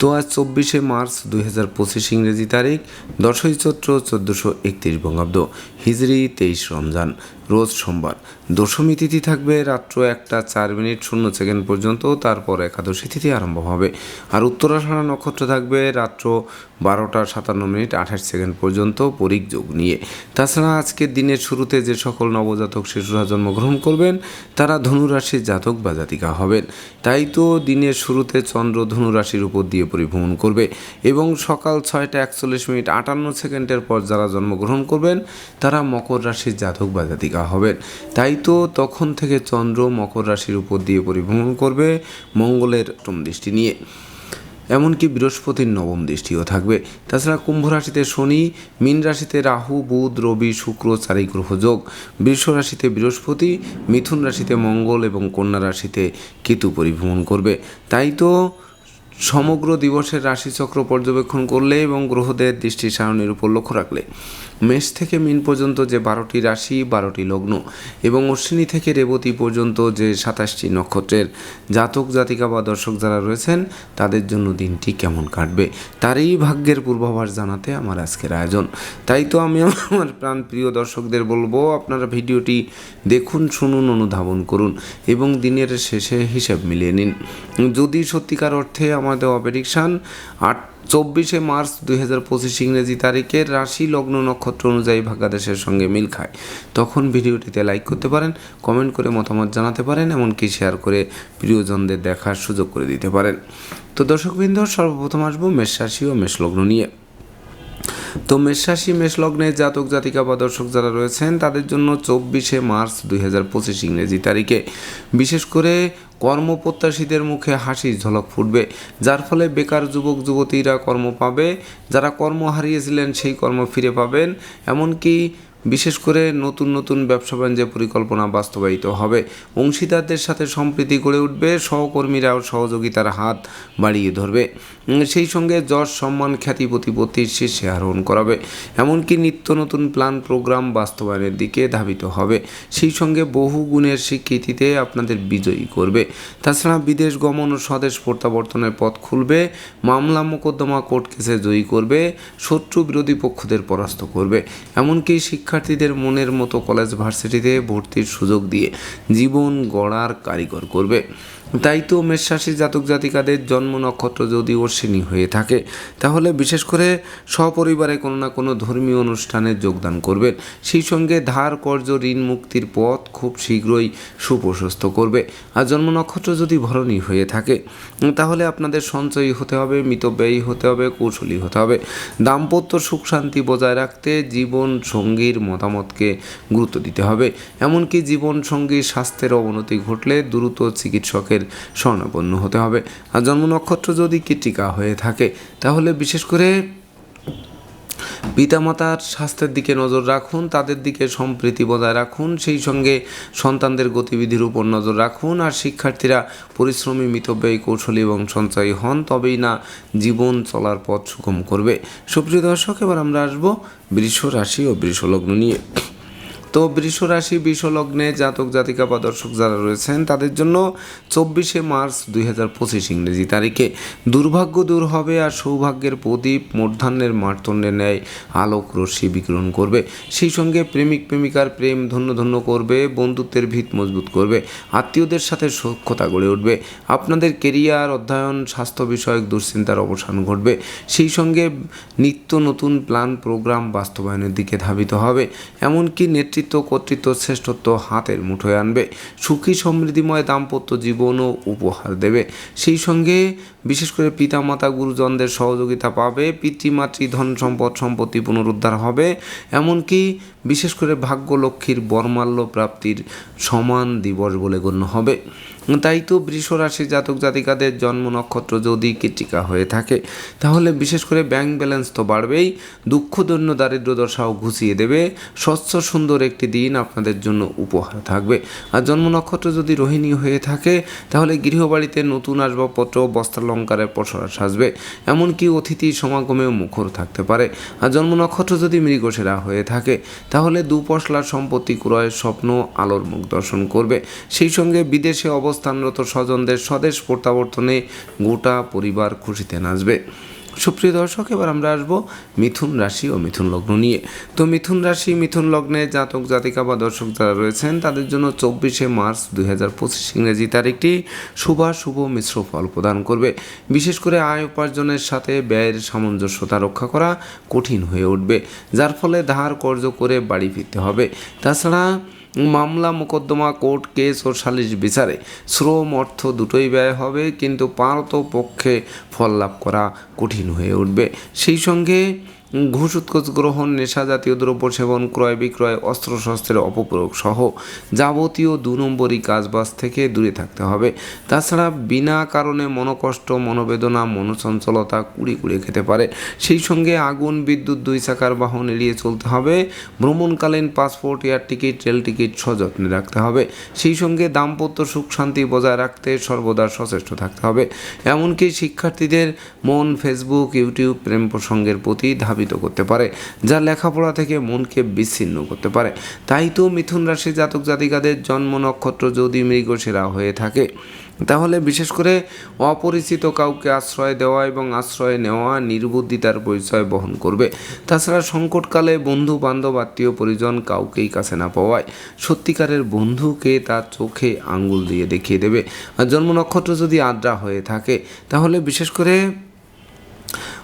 তো আজ চব্বিশে মার্চ দুই হাজার পঁচিশ ইংরেজি তারিখ, দশই চৈত্র চোদ্দোশো একত্রিশ বঙ্গাব্দ, হিজরি তেইশ রমজান, রোজ সোমবার। দশমী তিথি থাকবে রাত্র একটা চার মিনিট শূন্য সেকেন্ড পর্যন্ত, তারপর একাদশী তিথি আরম্ভ হবে। আর উত্তরাষাঢ়া নক্ষত্র থাকবে রাত্র বারোটা সাতান্ন মিনিট আঠাশ সেকেন্ড পর্যন্ত পরিক যোগ নিয়ে। তাছাড়া আজকের দিনের শুরুতে যে সকল নবজাতক শিশুরা জন্মগ্রহণ করবেন, তারা ধনুরাশির জাতক বা জাতিকা হবেন। তাই তো দিনের শুরুতে চন্দ্র ধনুরাশির উপর দিয়ে পরিভ্রমণ করবে এবং সকাল ছয়টা একচল্লিশ মিনিট আটান্ন সেকেন্ডের পর যারা জন্মগ্রহণ করবেন, তারা মকর রাশির জাতক বা জাতিকা হবেন। তাই তো তখন থেকে চন্দ্র মকর রাশির উপর দিয়ে পরিভ্রমণ করবে মঙ্গলের অষ্টম দৃষ্টি নিয়ে। এমনকি বৃহস্পতির নবম দৃষ্টিও থাকবে। তাছাড়া কুম্ভ রাশিতে শনি, মীন রাশিতে রাহু, বুধ, রবি, শুক্র, চারি গ্রহ যোগ। বৃষ রাশিতে বৃহস্পতি, মিথুন রাশিতে মঙ্গল এবং কন্যা রাশিতে কেতু পরিভ্রমণ করবে। তাই তো সমগ্র দিবসের রাশিচক্র পর্যবেক্ষণ করলে এবং গ্রহদের দৃষ্টি সারণীর উপর লক্ষ্য রাখলে, মেষ থেকে মিন পর্যন্ত যে বারোটি রাশি, বারোটি লগ্ন এবং অশ্বিনী থেকে রেবতী পর্যন্ত যে সাতাশটি নক্ষত্রের জাতক, জাতিকা বা দর্শক যারা রয়েছেন, তাদের জন্য দিনটি কেমন কাটবে, তারই ভাগ্যের পূর্বাভাস জানাতে আমার আজকের আয়োজন। তাই তো আমি আমার প্রাণ প্রিয় দর্শকদের বলব, আপনারা ভিডিওটি দেখুন, শুনুন, অনুধাবন করুন এবং দিনের শেষে হিসাব মিলিয়ে নিন। যদি সত্যিকার অর্থে আমাদের প্রেডিকশান আট চব্বিশে মার্চ দুই হাজার পঁচিশ ইংরেজি তারিখের রাশি লগ্ন নক্ষত্র অনুযায়ী ভাগ্যাদেশের সঙ্গে মিল খায়। তখন ভিডিওটিতে লাইক করতে পারেন কমেন্ট করে মতামত জানাতে পারেন, এমনকি শেয়ার করে প্রিয়জনদের দেখার সুযোগ করে দিতে পারেন। তো দর্শকবৃন্দ, সর্বপ্রথম আসব মেষ রাশি ও মেষ লগ্ন নিয়ে। তো মেষরাশি, মেষলগ্নে জাতক, জাতিকা বা দর্শক যারা রয়েছেন, তাদের জন্য চব্বিশে মার্চ দুই হাজার পঁচিশ ইংরেজি তারিখে। বিশেষ করে কর্মপ্রত্যাশীদের মুখে হাসি ঝলক ফুটবে, যার ফলে বেকার যুবক, যুবতীরা কর্ম পাবে, যারা কর্ম হারিয়েছিলেন সেই কর্ম ফিরে পাবেন। এমনকি বিশেষ করে নতুন নতুন ব্যবসা বাণিজ্যের পরিকল্পনা বাস্তবায়িত হবে। অংশীদারদের সাথে সম্প্রীতি গড়ে উঠবে, সহকর্মীরাও সহযোগিতার হাত বাড়িয়ে ধরবে। সেই সঙ্গে যশ, সম্মান, খ্যাতি প্রতিপত্তির শীর্ষে আরোহণ করাবে। এমনকি নিত্য নতুন প্ল্যান, প্রোগ্রাম বাস্তবায়নের দিকে ধাবিত হবে। সেই সঙ্গে বহু গুণের স্বীকৃতিতে আপনাদের বিজয়ী করবে। তাছাড়া বিদেশ গমন ও স্বদেশ প্রত্যাবর্তনের পথ খুলবে, মামলা মোকদ্দমা কোর্ট কেসে জয়ী করবে, শত্রু বিরোধী পক্ষদের পরাস্ত করবে। এমনকি শিক্ষার্থীদের মনের মতো কলেজ ভার্সিটিতে ভর্তির সুযোগ দিয়ে জীবন গড়ার কারিগর করবে। তাই তো মেষরাশি জাতক জাতিকাদের জন্ম নক্ষত্র যদি অশ্বিনী হয়ে থাকে, তাহলে বিশেষ করে সপরিবারে কোনো না কোনো ধর্মীয় অনুষ্ঠানে যোগদান করবেন। সেই সঙ্গে ধার কর্য ঋণ মুক্তির পথ খুব শীঘ্রই সুপ্রশস্ত করবে। আর জন্ম নক্ষত্র যদি ভরণী হয়ে থাকে, তাহলে আপনাদের সঞ্চয়ী হতে হবে, মিতব্যয়ী হতে হবে, কৌশলী হতে হবে। দাম্পত্য সুখ শান্তি বজায় রাখতে জীবন সঙ্গীর মতামতকে গুরুত্ব দিতে হবে। এমনকি জীবন সঙ্গীর স্বাস্থ্যের অবনতি ঘটলে দ্রুত চিকিৎসকের স্বর্ণাপন্ন হতে হবে। আর জন্ম নক্ষত্র যদি কীটিকা হয়ে থাকে, তাহলে বিশেষ করে পিতামাতার স্বাস্থ্যের দিকে নজর রাখুন, তাদের দিকে সম্প্রীতি বজায় রাখুন, সেই সঙ্গে সন্তানদের গতিবিধির উপর নজর রাখুন, আর শিক্ষার্থীরা পরিশ্রমী, মিতব্যয়ী, কৌশলী এবং সঞ্চয়ী হন, তবেই না জীবন চলার পথ সুগম করবে। সুপ্রিয় দর্শক, এবার আমরা আসব বৃষ রাশি ও বৃষ লগ্ন নিয়ে। তো বৃষ রাশি লগ্নে জাতক, জাতিকা বা দর্শক যারা রয়েছেন, তাদের জন্য চব্বিশে মার্চ দুই হাজার পঁচিশ ইংরেজি তারিখে দুর্ভাগ্য দূর হবে আর সৌভাগ্যের প্রদীপ মূর্ধান্যের মার্তণ্ডের ন্যায় আলোক রশ্মি বিকিরণ করবে। সেই সঙ্গে প্রেমিক, প্রেমিকার প্রেম ধন্য ধন্য করবে, বন্ধুত্বের ভিত মজবুত করবে, আত্মীয়দের সাথে সক্ষতা গড়ে উঠবে, আপনাদের কেরিয়ার, অধ্যয়ন, স্বাস্থ্য বিষয়ক দুশ্চিন্তার অবসান ঘটবে। সেই সঙ্গে নিত্য নতুন প্ল্যান, প্রোগ্রাম বাস্তবায়নের দিকে ধাবিত হবে। এমনকি নেতৃত্ব কর্তৃত্ব শ্রেষ্ঠত্ব হাতের মুঠোয় আনবে। সুখী সমৃদ্ধিময় দাম্পত্য জীবনও উপহার দেবে। সেই সঙ্গে বিশেষ করে পিতামাতা গুরুজনদের সহযোগিতা পাবে, পিতৃমাতৃ ধন সম্পদ সম্পত্তি পুনরুদ্ধার হবে, এমনকি বিশেষ করে ভাগ্যলক্ষ্মীর বর্মাল্য প্রাপ্তির সমান দিবস বলে গণ্য হবে। তাই তো বৃষ রাশি জাতক জাতিকাদের জন্ম নক্ষত্র যদি কীটিকা হয়ে থাকে, তাহলে বিশেষ করে ব্যাংক ব্যালেন্স তো বাড়বেই, দুঃখ দৈন্য দারিদ্র দশাও ঘুষিয়ে দেবে, স্বচ্ছ, সুন্দর একটি দিন আপনাদের জন্য উপহার থাকবে। আর জন্ম নক্ষত্র যদি রোহিণী হয়ে থাকে, তাহলে গৃহবাড়িতে নতুন আসবাবপত্র, বস্ত্রালঙ্কারের পসরা সাজবে এমনকি অতিথি সমাগমেও মুখর থাকতে পারে। আর জন্ম নক্ষত্র যদি মৃগসেরা হয়ে থাকে, তাহলে দুপশলা সম্পত্তি ক্রয়ের স্বপ্ন আলোর মুখ দর্শন করবে। সেই সঙ্গে বিদেশে অবস্থানরত স্বজনদের স্বদেশ প্রত্যাবর্তনে গোটা পরিবার খুশিতে নাচবে। সুপ্রিয় দর্শক, এবার আমরা আসব মিথুন রাশি ও মিথুন লগ্ন নিয়ে। তো মিথুন রাশি, মিথুন লগ্নে জাতক, জাতিকা বা দর্শক যারা রয়েছেন, তাদের জন্য চব্বিশে মার্চ দুই হাজার পঁচিশ ইংরেজি তারিখটি শুভ শুভ মিশ্র ফল প্রদান করবে। বিশেষ করে আয় উপার্জনের সাথে ব্যয়ের সামঞ্জস্যতা রক্ষা করা কঠিন হয়ে উঠবে, যার ফলে ধার কর্য করে বাড়ি ফিরতে হবে। তাছাড়া মামলা মোকদ্দমা কোর্ট কেস ও সালিশ বিচারে শ্রম অর্থ দুটোই ব্যয় হবে, কিন্তু পারত পক্ষে ফল লাভ করা কঠিন হয়ে উঠবে। সেই সঙ্গে ঘুষ, উৎকোচ গ্রহণ, নেশা জাতীয় দ্রব্য সেবন, ক্রয় বিক্রয় অস্ত্রশস্ত্রের অপপ্রয়োগ সহ যাবতীয় দু নম্বরই কাজবাজ থেকে দূরে থাকতে হবে। তাছাড়া বিনা কারণে মনোকষ্ট, মনোবেদনা, মনোচঞ্চলতা কুড়ি কুড়ে খেতে পারে। সেই সঙ্গে আগুন, বিদ্যুৎ, দুই চাকার বাহন এড়িয়ে চলতে হবে। ভ্রমণকালীন passport, air ticket, rail ticket সযত্নে রাখতে হবে। সেই সঙ্গে দাম্পত্য সুখ শান্তি বজায় রাখতে সর্বদা সচেষ্ট থাকতে হবে। এমনকি শিক্ষার্থীদের মন, ফেসবুক, ইউটিউব, প্রেম প্রসঙ্গের প্রতি ধাবিত করতে পারে, যা লেখাপড়া থেকে মনকে বিচ্ছিন্ন করতে পারে। তাই তো মিথুন রাশি জাতক জাতিকাদের জন্ম নক্ষত্র যদি মৃগশিরা হয়ে থাকে, তাহলে বিশেষ করে অপরিচিত কাউকে আশ্রয় দেওয়া এবং আশ্রয় নেওয়া নির্বুদ্ধিতার পরিচয় বহন করবে। তাছাড়া সংকটকালে বন্ধু বান্ধব আত্মীয় পরিজন কাউকেই কাছে না পাওয়ায় সত্যিকারের বন্ধুকে তার চোখে আঙ্গুল দিয়ে দেখিয়ে দেবে। আর জন্ম নক্ষত্র যদি আদ্রা হয়ে থাকে, তাহলে বিশেষ করে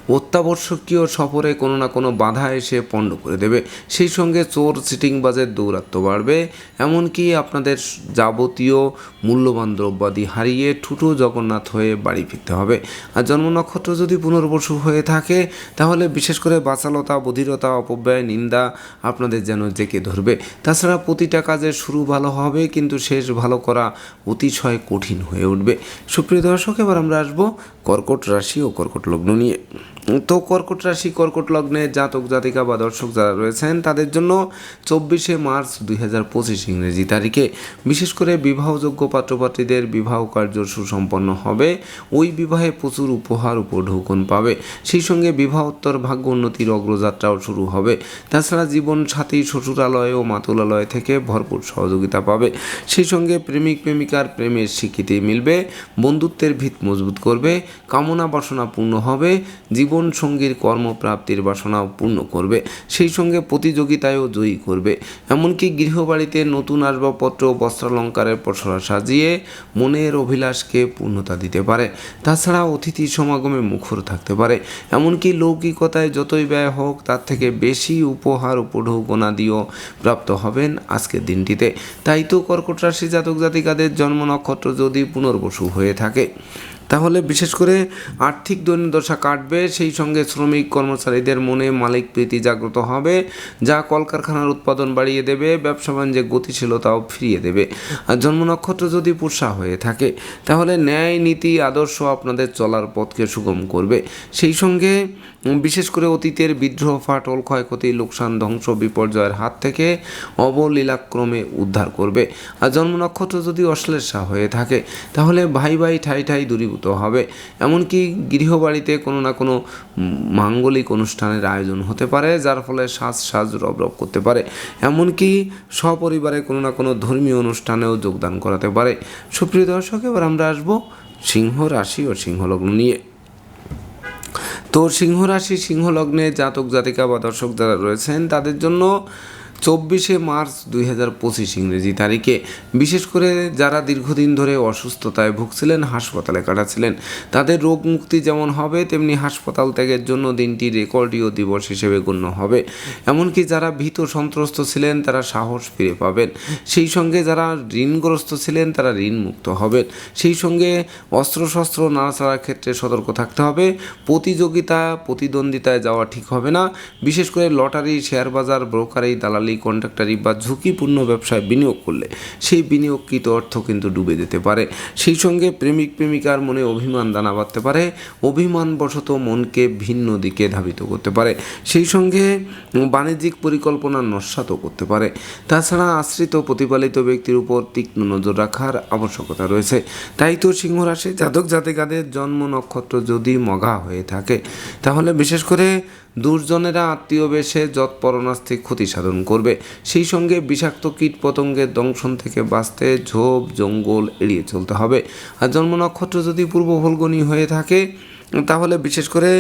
অত্যাবশ্যকীয় সফরে কোনো না কোনো বাধা এসে পণ্ড করে দেবে। সেই সঙ্গে চোর সিটিংবাজের দৌরাত্ম বাড়বে। এমনকি আপনাদের যাবতীয় মূল্যবান দ্রব্যাদি হারিয়ে ঠুটো জগন্নাথ হয়ে বাড়ি ফিরতে হবে। আর জন্ম নক্ষত্র যদি পুনর্বসু হয়ে থাকে, তাহলে বিশেষ করে বাচালতা, বধিরতা, অপব্যয়, নিন্দা আপনাদের যেন জেকে ধরবে। তাছাড়া প্রতিটা কাজের শুরু ভালো হবে, কিন্তু শেষ ভালো করা অতিশয় কঠিন হয়ে উঠবে। সুপ্রিয় দর্শক, এবার আমরা আসব কর্কট রাশি ও কর্কট লগ্ন নিয়ে। তো কর্কট রাশি, কর্কট লগ্নে জাতক, জাতিকা বা দর্শক যারা রয়েছেন, তাদের জন্য চব্বিশে মার্চ দুই হাজার পঁচিশ ইংরেজি তারিখে। বিশেষ করে বিবাহযোগ্য পাত্রপাত্রীদের বিবাহ কার্য সুসম্পন্ন হবে। ওই বিবাহে প্রচুর উপহার উপঢৌকন পাবে। সেই সঙ্গে বিবাহোত্তর ভাগ্য উন্নতির অগ্রযাত্রাও শুরু হবে। তাছাড়া জীবন সাথী শ্বশুরালয় ও মাতুলালয় থেকে ভরপুর সহযোগিতা পাবে। সেই সঙ্গে প্রেমিক, প্রেমিকার প্রেমের স্বীকৃতি মিলবে। বন্ধুত্বের ভিত মজবুত করবে। কামনা বাসনা পূর্ণ হবে। জীবন সঙ্গীর কর্মপ্রাপ্তির বাসনাও পূর্ণ করবে, সেই সঙ্গে প্রতিযোগিতায়ও জয়ী করবে। এমনকি গৃহবাড়িতে নতুন আসবাবপত্র, বস্ত্রালঙ্কারের পসরা সাজিয়ে মনের অভিলাষকে পূর্ণতা দিতে পারে। তাছাড়া অতিথি সমাগমে মুখর থাকতে পারে। এমনকি লৌকিকতায় যতই ব্যয় হোক, তার থেকে বেশি উপহার, উপঢৌকনা দিয়েও প্রাপ্ত হবেন আজকের দিনটিতে। তাই তো কর্কট রাশি জাতক জাতিকাদের জন্ম নক্ষত্র যদি পুনর্বসু হয়ে থাকে। তাহলে বিশেষ করে আর্থিক দৈন্যদশা কাটবে, সেই সঙ্গে শ্রমিক কর্মচারীদের মনে মালিক প্রীতি জাগ্রত হবে, যা কলকারখানার উৎপাদন বাড়িয়ে দেবে, ব্যবসা বাণিজ্যে গতিশীলতাও ফিরিয়ে দেবে। আর জন্ম নক্ষত্র যদি পুষা হয়ে থাকে, তাহলে ন্যায় নীতি আদর্শ আপনাদের চলার পথকে সুগম করবে। সেই সঙ্গে বিশেষ করে অতীতের বিদ্রোহ, ফাটল, ক্ষয়ক্ষতি, লোকসান, ধ্বংস, বিপর্যয়ের হাত থেকে অবলীলাক্রমে উদ্ধার করবে। আর জন্ম নক্ষত্র যদি অশ্লেষা হয়ে থাকে, তাহলে ভাই ভাই ঠাই ঠাই দূরীভূত হবে। এমনকি গৃহবাড়িতে কোনো না কোনো মাঙ্গলিক অনুষ্ঠানের আয়োজন হতে পারে, যার ফলে সাজ সাজ রব রব করতে পারে। এমনকি সপরিবারে কোনো না কোনো ধর্মীয় অনুষ্ঠানেও যোগদান করাতে পারে। সুপ্রিয় দর্শক, এবার আমরা আসব সিংহ রাশি ও সিংহলগ্ন নিয়ে। তো সিংহ রাশি, সিংহ লগ্নে জাতক জাতিকা বা দর্শক যারা রয়েছেন, তাদের জন্য চব্বিশে মার্চ দুই হাজার পঁচিশ ইংরেজি তারিখে। বিশেষ করে যারা দীর্ঘদিন ধরে অসুস্থতায় ভুগছিলেন, হাসপাতালে কাটাচ্ছিলেন, তাদের রোগ মুক্তি যেমন হবে, তেমনি হাসপাতাল ত্যাগের জন্য দিনটি রেকর্ডীয় দিবস হিসেবে গণ্য হবে। এমনকি যারা ভীত সন্ত্রস্ত ছিলেন, তারা সাহস ফিরে পাবেন। সেই সঙ্গে যারা ঋণগ্রস্ত ছিলেন, তারা ঋণ মুক্ত হবেন। সেই সঙ্গে অস্ত্রশস্ত্র নাড়াচাড়ার ক্ষেত্রে সতর্ক থাকতে হবে। প্রতিযোগিতা, প্রতিদ্বন্দ্বিতায় যাওয়া ঠিক হবে না। বিশেষ করে লটারি শেয়ার বাজার ব্রোকারি দালালি কন্ট্রাক্টারি বা ঝুঁকিপূর্ণ ব্যবসায় বিনিয়োগ করলে সেই বিনিয়োগকৃত অর্থ কিন্তু ডুবে যেতে পারে। সেই সঙ্গে প্রেমিক প্রেমিকার মনে অভিমান দানা বাঁধতে পারে, অভিমানবশত মনকে ভিন্ন দিকে ধাবিত করতে পারে। সেই সঙ্গে বাণিজ্যিক পরিকল্পনা নস্বাতও করতে পারে। তাছাড়া আশ্রিত প্রতিপালিত ব্যক্তির উপর তীক্ষ্ণ নজর রাখার আবশ্যকতা রয়েছে। তাই তো সিংহ রাশি, জাতক জাতিকাদের জন্ম নক্ষত্র যদি মগা হয়ে থাকে, তাহলে বিশেষ করে দুর্জনেরা আত্মীয় বেশে যৎপরণাস্তি ক্ষতি সাধন করবে। সেই সঙ্গে বিষাক্ত কীট পতঙ্গের দংশন থেকে বাঁচতে ঝোপ, জঙ্গল এড়িয়ে চলতে হবে। আর জন্ম নক্ষত্র যদি পূর্ব ফলগণী হয়ে থাকে, তাহলে বিশেষ করে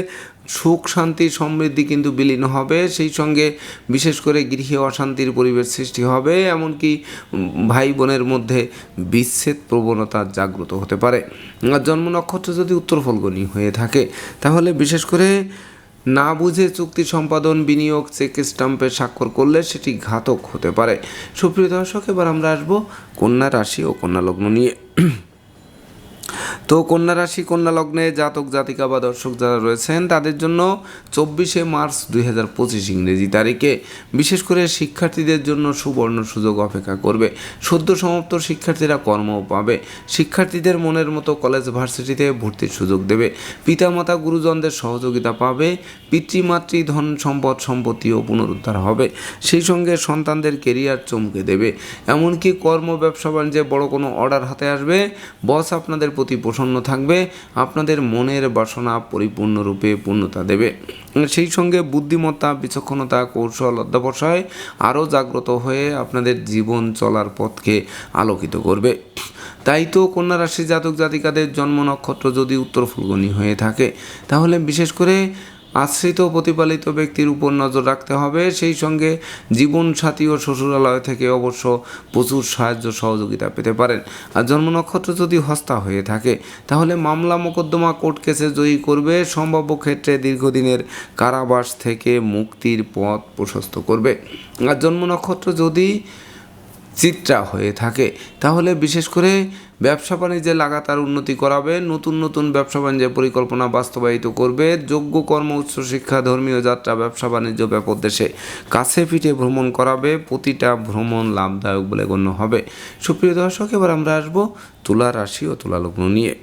সুখ, শান্তি, সমৃদ্ধি কিন্তু বিলীন হবে। সেই সঙ্গে বিশেষ করে গৃহে অশান্তির পরিবেশ সৃষ্টি হবে। এমনকি ভাই বোনের মধ্যে বিচ্ছেদ প্রবণতা জাগ্রত হতে পারে। আর জন্ম নক্ষত্র যদি উত্তর ফলগণী হয়ে থাকে, তাহলে বিশেষ করে না বুঝে চুক্তি সম্পাদন, বিনিয়োগ, চেক স্টাম্পে স্বাক্ষর করলে সেটি ঘাতক হতে পারে। সুপ্রিয় দর্শক, এবার আমরা আসব কন্যা রাশি ও কন্যা লগ্ন নিয়ে। তো কন্যা রাশি, কন্যা লগ্নে জাতক, জাতিকা বা দর্শক যারা রয়েছেন, তাদের জন্য চব্বিশে মার্চ দুই হাজার পঁচিশ ইংরেজি তারিখে বিশেষ করে শিক্ষার্থীদের জন্য সুবর্ণ সুযোগ অপেক্ষা করবে। সদ্য সমাপ্ত শিক্ষার্থীরা কর্ম পাবে। শিক্ষার্থীদের মনের মতো কলেজ ভার্সিটিতে ভর্তির সুযোগ দেবে। পিতামাতা, গুরুজনদের সহযোগিতা পাবে। পিতৃমাতৃ ধন সম্পদ, সম্পত্তিও পুনরুদ্ধার হবে। সেই সঙ্গে সন্তানদের কেরিয়ার চমকে দেবে। এমনকি কর্ম, ব্যবসা, বাণিজ্যে বড় কোনো অর্ডার হাতে আসবে। বস আপনাদের প্রতি প্রসন্ন থাকবে, আপনাদের মনের বাসনা পরিপূর্ণরূপে পূর্ণতা দেবে। সেই সঙ্গে বুদ্ধিমত্তা, বিচক্ষণতা, কৌশল অধ্যাবসায় আরও জাগ্রত হয়ে আপনাদের জীবন চলার পথকে আলোকিত করবে। তাই তো কন্যা রাশি জাতক জাতিকাদের জন্ম নক্ষত্র যদি উত্তর ফুলগুনি হয়ে থাকে, তাহলে বিশেষ করে আশ্রিত প্রতিপালিত ব্যক্তির উপর নজর রাখতে হবে। সেই সঙ্গে জীবন সাথী ও শ্বশুরালয় থেকে অবশ্য প্রচুর সাহায্য সহযোগিতা পেতে পারেন। আর জন্ম নক্ষত্র যদি হস্তা হয়ে থাকে, তাহলে মামলা মোকদ্দমা কোর্ট কেসে জয়ী করবে। সম্ভাব্য ক্ষেত্রে দীর্ঘদিনের কারাবাস থেকে মুক্তির পথ প্রশস্ত করবে। আর জন্ম নক্ষত্র যদি চিত্রা হয়ে থাকে। তাহলে বিশেষ করে ব্যবসা বাণিজ্যে লাগাতার উন্নতি করাবে, নতুন নতুন ব্যবসা বাণিজ্যের পরিকল্পনা বাস্তবায়িত করবে, যোগ্য কর্ম, উচ্চ শিক্ষা, ধর্মীয় যাত্রা, ব্যবসা বাণিজ্য ব্যাপক দেশে কাছে পিঠে ভ্রমণ করাবে, প্রতিটা ভ্রমণ লাভদায়ক বলে গণ্য হবে। সুপ্রিয় দর্শক, এবার আমরা আসব তুলা রাশি ও তুলা লগ্ন নিয়ে।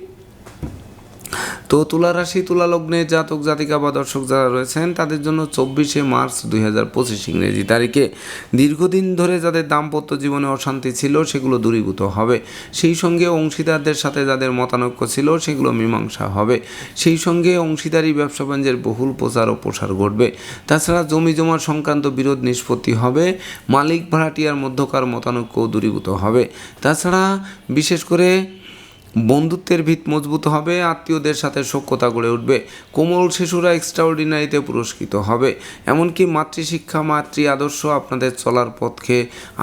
তো তুলা রাশি, তুলা লগ্নে জাতক, জাতিকা বা দর্শক যারা রয়েছেন, তাদের জন্য চব্বিশে মার্চ দুই হাজার পঁচিশ ইংরেজি তারিখে। দীর্ঘদিন ধরে যাদের দাম্পত্য জীবনে অশান্তি ছিল, সেগুলো দূরীভূত হবে। সেই সঙ্গে অংশীদারদের সাথে যাদের মতানৈক্য ছিল, সেগুলো মীমাংসা হবে। সেই সঙ্গে অংশীদারি, ব্যবসা বাণিজ্যের বহুল প্রচার ও প্রসার ঘটবে। তাছাড়া জমি জমা সংক্রান্ত বিরোধ নিষ্পত্তি হবে। মালিক, ভাড়াটিয়ার মধ্যকার মতানৈক্যও দূরীভূত হবে। তাছাড়া বিশেষ করে বন্ধুত্বের ভিত মজবুত হবে, আত্মীয়দের সাথে সখ্যতা গড়ে উঠবে, কোমল শিশুরা এক্সট্রাঅর্ডিনারিতে পুরস্কৃত হবে। এমনকি মাতৃশিক্ষা, মাতৃ আদর্শ আপনাদের চলার পথকে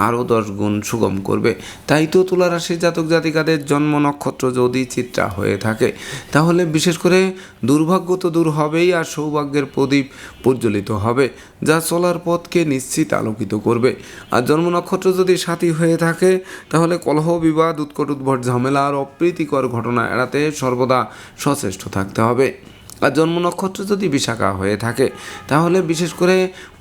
আরও দশ গুণ সুগম করবে। তাই তো তুলা রাশির জাতক জাতিকাদের জন্ম নক্ষত্র যদি চিত্রা হয়ে থাকে, তাহলে বিশেষ করে দুর্ভাগ্য তো দূর হবেই আর সৌভাগ্যের প্রদীপ প্রজ্বলিত হবে। যা চলার পথকে নিশ্চিত আলোকিত করবে। আর জন্ম নক্ষত্র যদি সাথী হয়ে থাকে, তাহলে কলহ, বিবাদ, উৎকট উদ্ভট ঝামেলা আর অপ্রীতিকর ঘটনা এড়াতে সর্বদা সচেষ্ট থাকতে হবে। আর জন্ম নক্ষত্র যদি বিশাখা হয়ে থাকে, তাহলে বিশেষ করে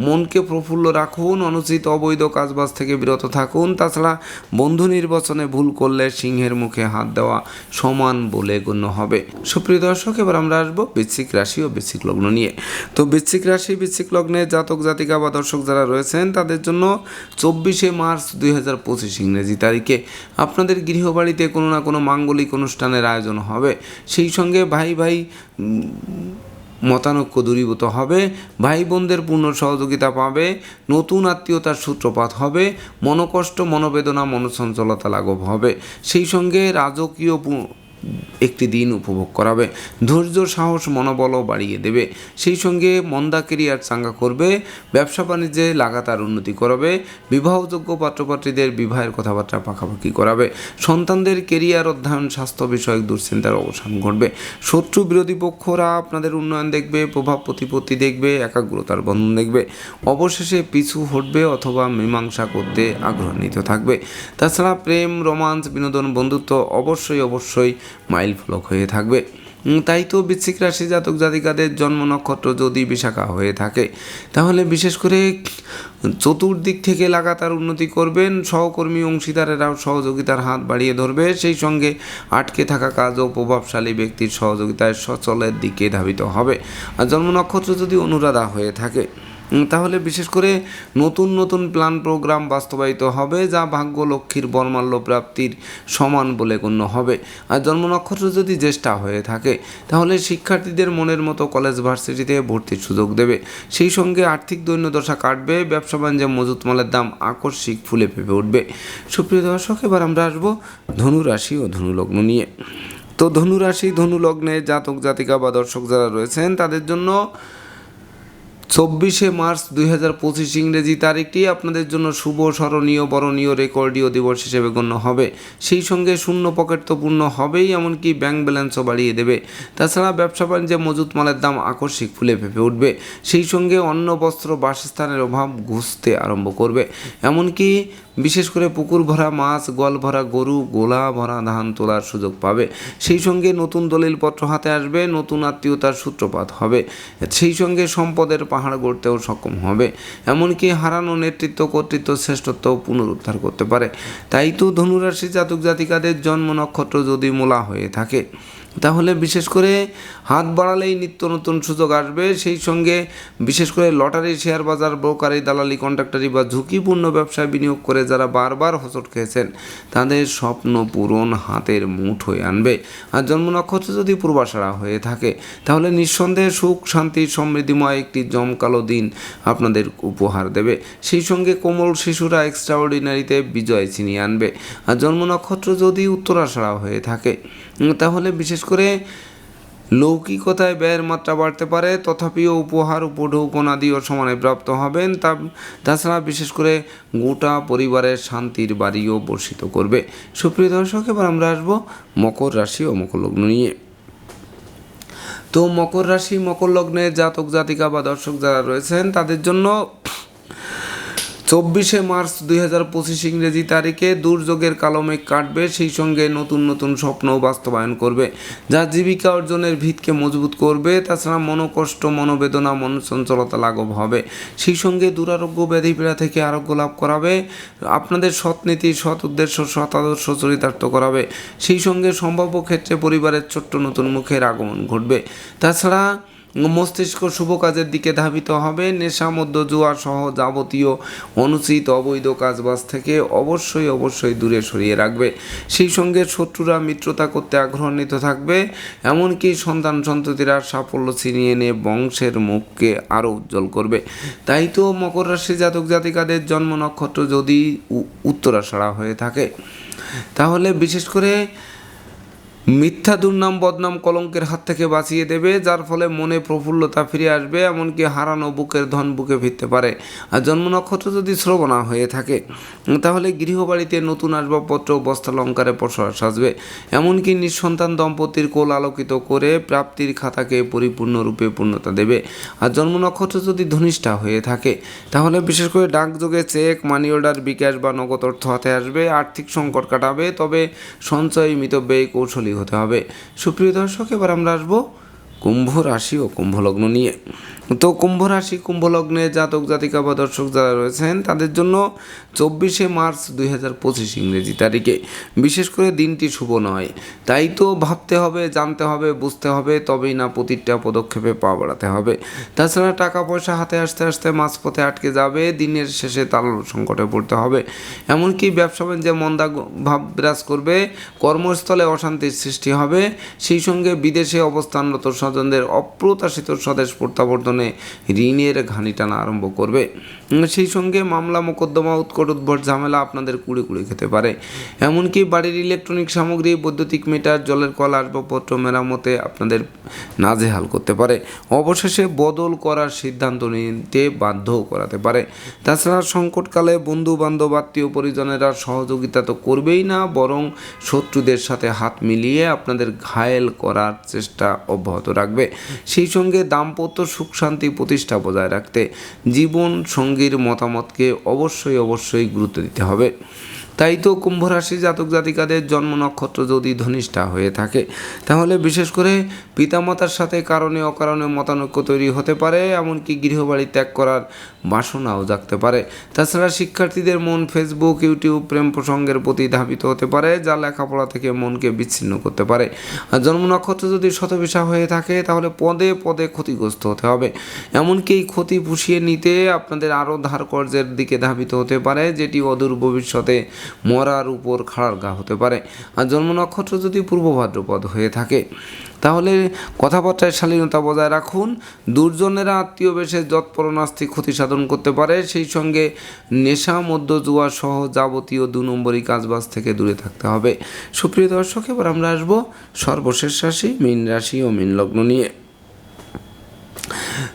মনকে প্রফুল্ল রাখুন, অনুচিত অবৈধ কাজবাজ থেকে বিরত থাকুন। তাছাড়া বন্ধু নির্বাচনে ভুল করলে সিংহের মুখে হাত দেওয়া সমান বলে গণ্য হবে। সুপ্রিয় দর্শক, এবার আমরা আসব বৃশ্চিক রাশি ও বৃশ্চিক লগ্ন নিয়ে। তো বৃশ্চিক রাশি, বৃশ্চিক লগ্নে জাতক, জাতিকা বা দর্শক যারা রয়েছেন, তাদের জন্য চব্বিশে মার্চ দুই হাজার পঁচিশ ইংরেজি তারিখে আপনাদের গৃহবাড়িতে কোনো না কোনো মাঙ্গলিক অনুষ্ঠানের আয়োজন হবে। সেই সঙ্গে ভাই ভাই মতানৈক্য দূরীভূত হবে ভাই বোনদের পূর্ণ সহযোগিতা পাবে, নতুন আত্মীয়তার সূত্রপাত হবে, মনোকষ্ট, মনোবেদনা, মনসঞ্চলতা লাঘব হবে। সেই সঙ্গে রাজকীয় একটি দিন উপভোগ করাবে। ধৈর্য, সাহস, মনোবলও বাড়িয়ে দেবে। সেই সঙ্গে মন্দা কেরিয়ার চাঙ্গা করবে। ব্যবসা বাণিজ্যে লাগাতার উন্নতি করাবে। বিবাহযোগ্য পাত্রপাত্রীদের বিবাহের কথাবার্তা পাকাপাকি করাবে। সন্তানদের কেরিয়ার অধ্যয়ন, স্বাস্থ্য বিষয়ক দুশ্চিন্তার অবসান ঘটবে। শত্রু বিরোধী পক্ষরা আপনাদের উন্নয়ন দেখবে, প্রভাব প্রতিপত্তি দেখবে, একাগ্রতার বন্ধন দেখবে। অবশেষে পিছু হটবে অথবা মীমাংসা করতে আগ্রহান্বিত থাকবে। তাছাড়া প্রেম, রোমান্স, বিনোদন, বন্ধুত্ব অবশ্যই অবশ্যই মাইল ফলক হয়ে থাকবে। তাই তো বৃশ্চিক রাশি জাতক জাতিকাদের জন্ম নক্ষত্র যদি বিশাখা হয়ে থাকে, তাহলে বিশেষ করে চতুর্দিক থেকে লাগাতার উন্নতি করবেন, সহকর্মী, অংশীদারেরাও সহযোগিতার হাত বাড়িয়ে ধরবে। সেই সঙ্গে আটকে থাকা কাজ ও প্রভাবশালী ব্যক্তির সহযোগিতায় সচলের দিকে ধাবিত হবে। আর জন্ম নক্ষত্র যদি অনুরাধা হয়ে থাকে তাহলে বিশেষ করে নতুন নতুন প্ল্যান প্রোগ্রাম বাস্তবায়িত হবে যা ভাগ্য লক্ষ্মীর বর্মাল্য প্রাপ্তির সমান বলে গণ্য হবে। আর জন্ম নক্ষত্র যদি জ্যেষ্ঠা হয়ে থাকে, তাহলে শিক্ষার্থীদের মনের মতো কলেজ ভার্সিটিতে ভর্তির সুযোগ দেবে। সেই সঙ্গে আর্থিক দৈন্যদশা কাটবে, ব্যবসা বাণিজ্যে মজুত মালের দাম আকস্মিক ফুলে ফেপে উঠবে। সুপ্রিয় দর্শক, এবার আমরা আসব ধনু রাশি ও ধনুলগ্ন নিয়ে। তো ধনুরাশি, ধনুলগ্নে জাতক জাতিকা বা দর্শক যারা রয়েছেন, তাদের জন্য চব্বিশে মার্চ দুই হাজার পঁচিশ ইংরেজি তারিখটি আপনাদের জন্য শুভ, স্মরণীয়, বরণীয় রেকর্ডীয় দিবস হিসেবে গণ্য হবে। সেই সঙ্গে শূন্য পকেট তো পূর্ণ হবেই, এমনকি ব্যাংক ব্যালেন্সও বাড়িয়ে দেবে। তাছাড়া ব্যবসা বাণিজ্যে মজুত মালের দাম আকস্মিক ফুলে ফেপে উঠবে। সেই সঙ্গে অন্ন, বস্ত্র, বাসস্থানের অভাব ঘুষতে আরম্ভ করবে। এমনকি বিশেষ করে পুকুর ভরা মাছ, গল ভরা গরু, গোলা ভরা ধান তোলার সুযোগ পাবে। সেই সঙ্গে নতুন দলিলপত্র হাতে আসবে, নতুন আত্মীয়তার সূত্রপাত হবে। সেই সঙ্গে সম্পদের পাহাড় গড়তেও সক্ষম হবে। এমনকি হারানো নেতৃত্ব, কর্তৃত্ব শ্রেষ্ঠত্ব পুনরুদ্ধার করতে পারে। তাই তো ধনুরাশি জাতক জাতিকাদের জন্ম নক্ষত্র যদি মোলা হয়ে থাকে। তাহলে বিশেষ করে হাত বাড়ালেই নিত্য নতুন সুযোগ আসবে। সেই সঙ্গে বিশেষ করে লটারি, শেয়ার বাজার, ব্রোকারি, দালালি, কন্ট্রাক্টারি বা ঝুঁকিপূর্ণ ব্যবসায় বিনিয়োগ করে যারা বারবার হোঁচট খেয়েছেন, তাদের স্বপ্ন পূরণ হাতের মুঠোয় আনবে। আর জন্ম নক্ষত্র যদি পূর্বাশারা হয়ে থাকে, তাহলে নিঃসন্দেহে সুখ, শান্তি, সমৃদ্ধিময় একটি জমকালো দিন আপনাদের উপহার দেবে। সেই সঙ্গে কোমল শিশুরা এক্সট্রাঅর্ডিনারিতে বিজয় ছিনিয়ে আনবে। আর জন্ম নক্ষত্র যদি উত্তরাশারা হয়ে থাকে তাহলে বিশেষ করে লৌকিকতায় ব্যয়ের মাত্রা বাড়তে পারে, তথাপিও উপহার, উপঢৌকন আদিও সমানে প্রাপ্ত হবেন। তা, তাছাড়া বিশেষ করে গোটা পরিবারের শান্তির বাড়িও বর্ষিত করবে। সুপ্রিয় দর্শক, এবার আমরা আসব মকর রাশি ও মকর লগ্ন নিয়ে। তো মকর রাশি, মকর লগ্নে জাতক জাতিকা বা দর্শক যারা রয়েছেন, তাদের জন্য চব্বিশে মার্চ দুই হাজার পঁচিশ ইংরেজি তারিখে দুর্যোগের কালো মেঘ কাটবে, সেই সঙ্গে নতুন নতুন স্বপ্ন বাস্তবায়ন করবে। যা জীবিকা অর্জনের ভিতকে মজবুত করবে, তাছাড়া মনোকষ্ট, মনোবেদনা মনচঞ্চলতা লাঘব হবে। সেই সঙ্গে দুরারোগ্য ব্যাধি পীড়া থেকে আরোগ্য লাভ করাবে, আপনাদের সৎ নীতি, সৎ উদ্দেশ্য, সৎ আদর্শ চরিতার্থ করাবে। সেই সঙ্গে সম্ভাব্য ক্ষেত্রে পরিবারের ছোট্ট নতুন মুখের আগমন ঘটবে। তাছাড়া মস্তিষ্ক শুভ কাজের দিকে ধাবিত হবে। নেশা মধ্য জুয়া সহ যাবতীয় অনুচিত অবৈধ কাজবাজ থেকে অবশ্যই অবশ্যই দূরে সরিয়ে রাখবে। সেই সঙ্গে শত্রুরা মিত্রতা করতে আগ্রহান্বিত থাকবে। এমনকি সন্তান সন্ততিরা সাফল্য ছিনিয়ে এনে বংশের মুখকে আরও উজ্জ্বল করবে। তাই তো মকর রাশি জাতক জাতিকাদের জন্ম নক্ষত্র যদি উ- উত্তরাষাঢ়া হয়ে থাকে। তাহলে বিশেষ করে মিথ্যা দুর্নাম, বদনাম কলঙ্কের হাত থেকে বাঁচিয়ে দেবে, যার ফলে মনে প্রফুল্লতা ফিরে আসবে, এমনকি হারানো বুকের ধন বুকে ফিরতে পারে। আর জন্ম নক্ষত্র যদি শ্রবণা হয়ে থাকে, তাহলে গৃহবাড়িতে নতুন আসবাবপত্র বস্ত্রালঙ্কারে প্রসার সাজবে। এমনকি নিঃসন্তান দম্পতির কোল আলোকিত করে প্রাপ্তির খাতাকে পরিপূর্ণরূপে পূর্ণতা দেবে। আর জন্ম নক্ষত্র যদি ধনিষ্ঠা হয়ে থাকে, তাহলে বিশেষ করে ডাকযোগে চেক, মানি অর্ডার, বিকাশ বা নগদ অর্থ হাতে আসবে, আর্থিক সংকট কাটাবে, তবে সঞ্চয় মিতব্যয়ী কৌশলী হতে হবে। সুপ্রিয় দর্শক এবার আমরা আসব কুম্ভ রাশি ও কুম্ভ লগ্ন নিয়ে। তো কুম্ভ রাশি, কুম্ভ লগ্নে জাতক, জাতিকা বা দর্শক যারা রয়েছেন, তাদের জন্য চব্বিশে মার্চ দুই হাজার পঁচিশ ইংরেজি তারিখে। বিশেষ করে দিনটি শুভ নয়। তাই তো ভাবতে হবে, জানতে হবে, বুঝতে হবে, তবেই না প্রতিটা পদক্ষেপে পা বাড়াতে হবে। তাছাড়া টাকা পয়সা হাতে আসতে আসতে মাঝপথে আটকে যাবে, দিনের শেষে তাল সংকটে পড়তে হবে। এমনকি ব্যবসা বাণিজ্যে মন্দা ভাব বিরাজ করবে, কর্মস্থলে অশান্তির সৃষ্টি হবে। সেই সঙ্গে বিদেশে অবস্থানরত স্বজনদের অপ্রত্যাশিত স্বদেশ প্রত্যাবর্তনে ঋণের ঘানি টানা আরম্ভ করবে। সেই সঙ্গে মামলা মোকদ্দমা, উৎকট উদ্ভট ঝামেলা আপনাদের কুড়ি কুড়ি খেতে পারে। এমনকি বাড়ির ইলেকট্রনিক সামগ্রী, বৈদ্যুতিক মিটার, জলের কল, আসবাবপত্র মেরামতে আপনাদের নাজেহাল করতে পারে। অবশেষে বদল করার সিদ্ধান্ত নিতে বাধ্য করাতে পারে। তাছাড়া সংকটকালে বন্ধু বান্ধব আত্মীয় পরিজনেরা সহযোগিতা তো করবেই না, বরং শত্রুদের সাথে হাত মিলিয়ে আপনাদের ঘায়েল করার চেষ্টা অব্যাহত রাখবে। সেই সঙ্গে দাম্পত্য সুখ শান্তি প্রতিষ্ঠা বজায় রাখতে জীবন সঙ্গীর মতামতকে অবশ্যই অবশ্যই গুরুত্ব দিতে হবে। তাই তো কুম্ভ রাশি জাতক জাতিকাদের জন্ম নক্ষত্র যদি ধনিষ্ঠা হয়ে থাকে, তাহলে বিশেষ করে পিতামাতার সাথে কারণে অকারণে মতানৈক্য তৈরি হতে পারে, এমনকি গৃহবাড়ি ত্যাগ করার বাসনাও জাগতে পারে। তাছাড়া শিক্ষার্থীদের মন ফেসবুক ইউটিউব প্রেম প্রসঙ্গের প্রতি ধাবিত হতে পারে, যা লেখাপড়া থেকে মনকে বিচ্ছিন্ন করতে পারে। আর জন্ম নক্ষত্র যদি শতবিশা হয়ে থাকে, তাহলে পদে পদে ক্ষতিগ্রস্ত হতে হবে। এমনকি এই ক্ষতি পুষিয়ে নিতে আপনাদের আরও ধার কর্জের দিকে ধাবিত হতে পারে, যেটি অদূর ভবিষ্যতে মরার উপর খাড়ার গা হতে পারে। আর জন্ম নক্ষত্র যদি পূর্ব ভাদ্রপদ হয়ে থাকে, তাহলে কথাবার্তায় শালীনতা বজায় রাখুন। দুর্জনেরা আত্মীয় বেশে যৎপরণাস্তি ক্ষতি সাধন করতে পারে। সেই সঙ্গে নেশা মধ্য জুয়া সহ যাবতীয় দু নম্বরই কাজবাজ থেকে দূরে থাকতে হবে। সুপ্রিয় দর্শক, এবার আমরা আসব সর্বশেষ রাশি, মীন রাশি ও মীন লগ্ন নিয়ে।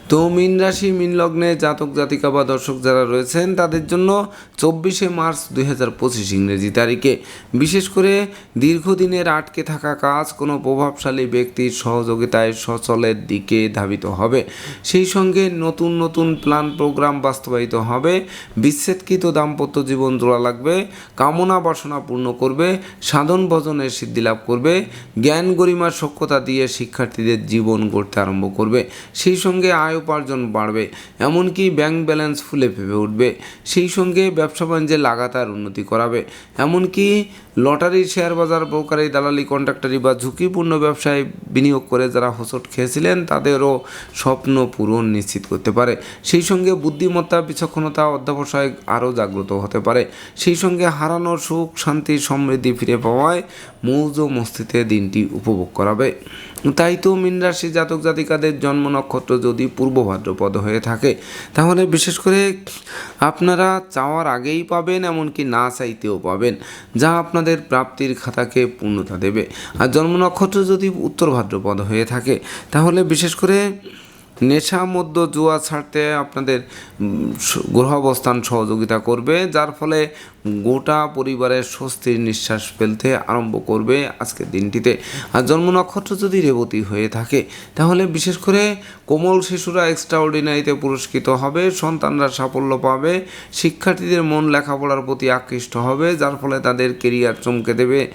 তো মীন রাশি, মীন লগ্নে জাতক, জাতিকা বা দর্শক যারা রয়েছেন, তাদের জন্য চব্বিশে মার্চ দুই হাজার পঁচিশ ইংরেজি তারিখে। বিশেষ করে দীর্ঘদিনের আটকে থাকা কাজ কোনো প্রভাবশালী ব্যক্তির সহযোগিতায় সচলের দিকে ধাবিত হবে। সেই সঙ্গে নতুন নতুন প্ল্যান, প্রোগ্রাম বাস্তবায়িত হবে। বিচ্ছেদকৃত দাম্পত্য জীবন জোড়া লাগবে। কামনা বাসনা পূর্ণ করবে। সাধন ভজনের সিদ্ধি লাভ করবে। জ্ঞান গরিমার সক্ষতা দিয়ে শিক্ষার্থীদের জীবন গড়তে আরম্ভ করবে। সেই সঙ্গে আয় উপার্জন বাড়বে, এমনকি ব্যাংক ব্যালেন্স ফুলে ফেপে উঠবে। সেই সঙ্গে ব্যবসা বাণিজ্যে লাগাতার উন্নতি করাবে, এমনকি লটারি, শেয়ার বাজার ব্রোকারি দালালি, কন্ট্রাক্টারি বা ঝুঁকিপূর্ণ ব্যবসায় বিনিয়োগ করে যারা হোঁচট খেয়েছিলেন, তাদেরও স্বপ্ন পূরণ নিশ্চিত করতে পারে। সেই সঙ্গে বুদ্ধিমত্তা, বিচক্ষণতা, অধ্যাবসায় আরও জাগ্রত হতে পারে। সেই সঙ্গে হারানোর সুখ, শান্তি, সমৃদ্ধি ফিরে পাওয়ায় মৌজ মস্তিতে দিনটি উপভোগ করাবে। তাই তো মীন রাশি জাতক জাতিকাদের জন্ম নক্ষত্র যদি পূর্ব ভাদ্রপদ হয়ে থাকে, তাহলে বিশেষ করে আপনারা চাওয়ার আগেই পাবেন, এমনকি না চাইতেও পাবেন। যা আপনাদের প্রাপ্তির খাতাকে পূর্ণতা দেবে। আর জন্ম নক্ষত্র যদি উত্তর ভাদ্রপদ হয়ে থাকে, তাহলে বিশেষ করে নেশা মধ্য জুয়া ছাড়তে আপনাদের উম, স- গ্রহাবস্থান সহযোগিতা করবে যার ফলে গোটা পরিবারের স্বস্তির নিঃশ্বাস ফেলতে আরম্ভ করবে আজকের দিনটিতে। আর জন্ম নক্ষত্র যদি রেবতী হয়ে থাকে তাহলে বিশেষ করে কোমল শিশুরা এক্সট্রা অর্ডিনারিতে পুরস্কৃত হবে সন্তানরা সাফল্য পাবে শিক্ষার্থীদের মন লেখাপড়ার প্রতি আকৃষ্ট হবে যার ফলে তাদের কেরিয়ার চমকে দেবে।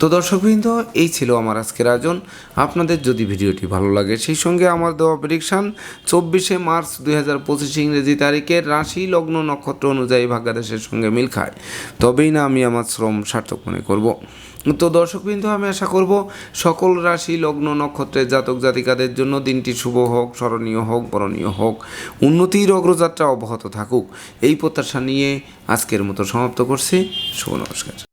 তো দর্শকবৃন্দ, এই ছিল আমার আজকের আয়োজন। আপনাদের যদি ভিডিওটি ভালো লাগে, সেই সঙ্গে আমার দেওয়া প্রেডিকশান চব্বিশে মার্চ দুই হাজার পঁচিশ ইংরেজি তারিখের রাশি, লগ্ন, নক্ষত্র অনুযায়ী ভাগ্যাদেশের সঙ্গে মিল খায়। তবেই না আমি আমার শ্রম সার্থক মনে করব। তো দর্শকবৃন্দ, আমি আশা করব সকল রাশি, লগ্ন, নক্ষত্রের জাতক জাতিকাদের জন্য দিনটি শুভ হোক, স্মরণীয় হোক, বরণীয় হোক। উন্নতির অগ্রযাত্রা অব্যাহত থাকুক। এই প্রত্যাশা নিয়ে আজকের মতো সমাপ্ত করছি। শুভ নমস্কার।